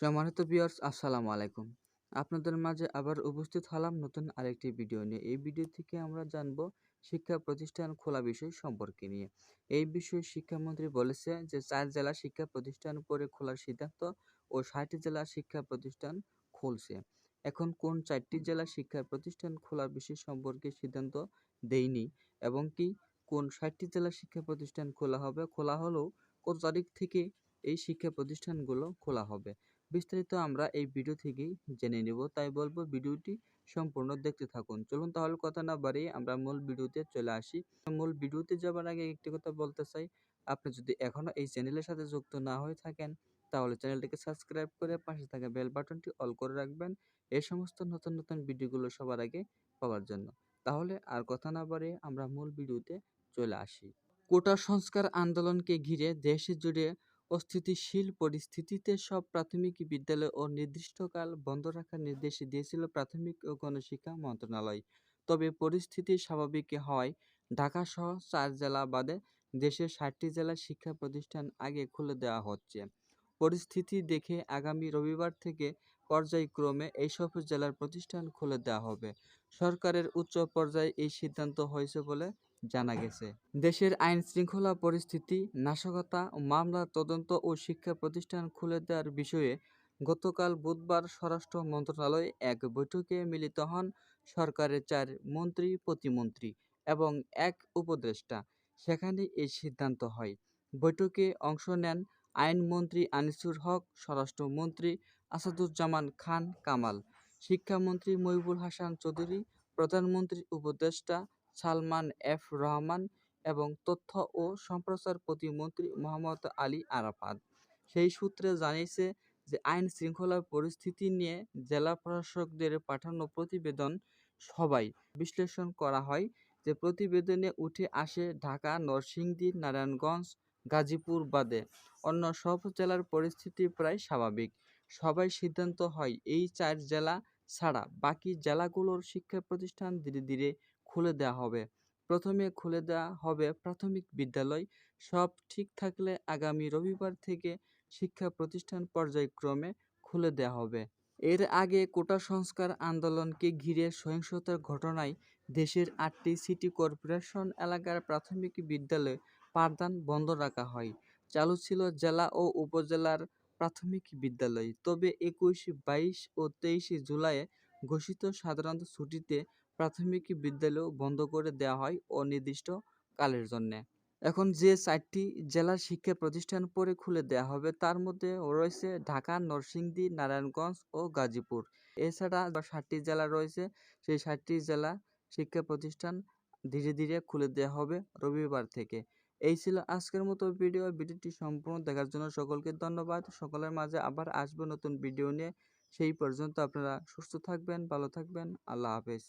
সম্মানিত ভিউয়ার্স, আসসালামু আলাইকুম। আপনাদের মাঝে আবার উপস্থিত হলাম নতুন আরেকটি ভিডিও নিয়ে। এই ভিডিও থেকে আমরা জানব শিক্ষা প্রতিষ্ঠান খোলা বিষয় সম্পর্কে নিয়ে। এই বিষয়ে শিক্ষামন্ত্রী বলেছে যে, চার জেলা শিক্ষা প্রতিষ্ঠান পরে খোলার সিদ্ধান্ত ও ষাটটি জেলা শিক্ষা প্রতিষ্ঠান খুলছে। এখন কোন চারটি জেলা শিক্ষা প্রতিষ্ঠান খোলার বিষয় সম্পর্কে সিদ্ধান্ত দেয়নি এবং কি কোন ষাটটি জেলা শিক্ষা প্রতিষ্ঠান খোলা হবে, খোলা হলেও কত তারিখ থেকে এই শিক্ষা প্রতিষ্ঠানগুলো খোলা হবে? বিস্তারিত আমরা এই ভিডিও থেকেই জেনে নেব। তাই বলব ভিডিওটি সম্পূর্ণ দেখতে থাকুন। চলুন তাহলে কথা না বাড়িয়ে আমরা মূল ভিডিওতে চলে আসি। মূল ভিডিওতে যাবার আগে একটি কথা বলতে চাই। আপনি যদি এখনও এই চ্যানেলের সাথে যুক্ত না হয়ে থাকেন, তাহলে চ্যানেলটিকে সাবস্ক্রাইব করে পাশে থাকা বেল বাটনটি অল করে রাখবেন। এই সমস্ত নতুন নতুন ভিডিওগুলো সবার আগে পাওয়ার জন্য। তাহলে আর কথা না বাড়িয়ে আমরা মূল ভিডিওতে চলে আসি। কোটা সংস্কার আন্দোলনকে ঘিরে দেশে জুড়ে অস্থিতিশীল পরিস্থিতিতে সব প্রাথমিক বিদ্যালয় ও নির্দিষ্টকাল বন্ধ রাখার নির্দেশ দিয়েছিল প্রাথমিক ও গণশিক্ষা মন্ত্রণালয়। তবে পরিস্থিতি স্বাভাবিক হওয়ায় ঢাকাসহ চার জেলা বাদে দেশের ষাটটি জেলার শিক্ষা প্রতিষ্ঠান আগে খুলে দেওয়া হচ্ছে। পরিস্থিতি দেখে আগামী রবিবার থেকে পর্যায়ক্রমে এইসব জেলার প্রতিষ্ঠান খুলে দেওয়া হবে। সরকারের উচ্চ পর্যায়ে এই সিদ্ধান্ত হয়েছে বলে জানা গেছে। দেশের আইন শৃঙ্খলা পরিস্থিতি, নাশকতা, মামলা, তদন্ত ও শিক্ষা প্রতিষ্ঠান খুলে দেওয়ার বিষয়ে গতকাল বুধবার স্বরাষ্ট্র মন্ত্রণালয়ে এক বৈঠকে মিলিত হন সরকারের চার মন্ত্রী, প্রতিমন্ত্রী এবং এক উপদেষ্টা। সেখানে এই সিদ্ধান্ত হয়। বৈঠকে অংশ নেন আইনমন্ত্রী আনিসুর হক, স্বরাষ্ট্রমন্ত্রী আসাদুজ্জামান খান কামাল, শিক্ষামন্ত্রী মহিবুল হাসান চৌধুরী প্রধানমন্ত্রী উপদেষ্টা সালমান এফ রহমান এবং তথ্য ও সম্প্রচার প্রতিমন্ত্রী মোহাম্মদ আলী আরাফাত। সেই সূত্রে জানিয়েছে যে, আইন শৃঙ্খলার পরিস্থিতি নিয়ে জেলা প্রশাসকদের পাঠানো প্রতিবেদন সবাই বিশ্লেষণ করা হয় যে, প্রতিবেদনে উঠে আসে ঢাকা, নরসিংদী, নারায়ণগঞ্জ, গাজীপুর বাদে অন্য সব জেলার পরিস্থিতি প্রায় স্বাভাবিক। সবাই সিদ্ধান্ত হয়, এই চার জেলা ছাড়া বাকি জেলাগুলোর শিক্ষা প্রতিষ্ঠান ধীরে ধীরে খুলে দেওয়া হবে। প্রথমে খুলে দেওয়া হবে প্রাথমিক বিদ্যালয়। সব ঠিক থাকলে আগামী রবিবার থেকে শিক্ষা প্রতিষ্ঠান পর্যায়ক্রমে খুলে দেওয়া হবে। এর আগে কোটা সংস্কার আন্দোলনকে ঘিরে সহিংসতার ঘটনায় দেশের আটটি সিটি কর্পোরেশন এলাকার প্রাথমিক বিদ্যালয় পাঠদান বন্ধ রাখা হয়। চালু ছিল জেলা ও উপজেলার প্রাথমিক বিদ্যালয়। তবে একুশ, বাইশ ও তেইশে জুলাইয়ে ঘোষিত সাধারণ ছুটিতে প্রাথমিক বিদ্যালয় বন্ধ করে দেওয়া হয় অনির্দিষ্ট কালের জন্য। এখন যে চারটি জেলার শিক্ষা প্রতিষ্ঠান পরে খুলে দেওয়া হবে, তার মধ্যে রয়েছে ঢাকা, নরসিংদী, নারায়ণগঞ্জ ও গাজীপুর। এছাড়া ষাটটি জেলা রয়েছে, সেই ষাটটি জেলা শিক্ষা প্রতিষ্ঠান ধীরে ধীরে খুলে দেওয়া হবে রবিবার থেকে। এই ছিল আজকের মতো ভিডিও। ভিডিওটি সম্পূর্ণ দেখার জন্য সকলকে ধন্যবাদ। সকলের মাঝে আবার আসবে নতুন ভিডিও নিয়ে। সেই পর্যন্ত আপনারা সুস্থ থাকবেন ভালো থাকবেন। আল্লাহ হাফেজ।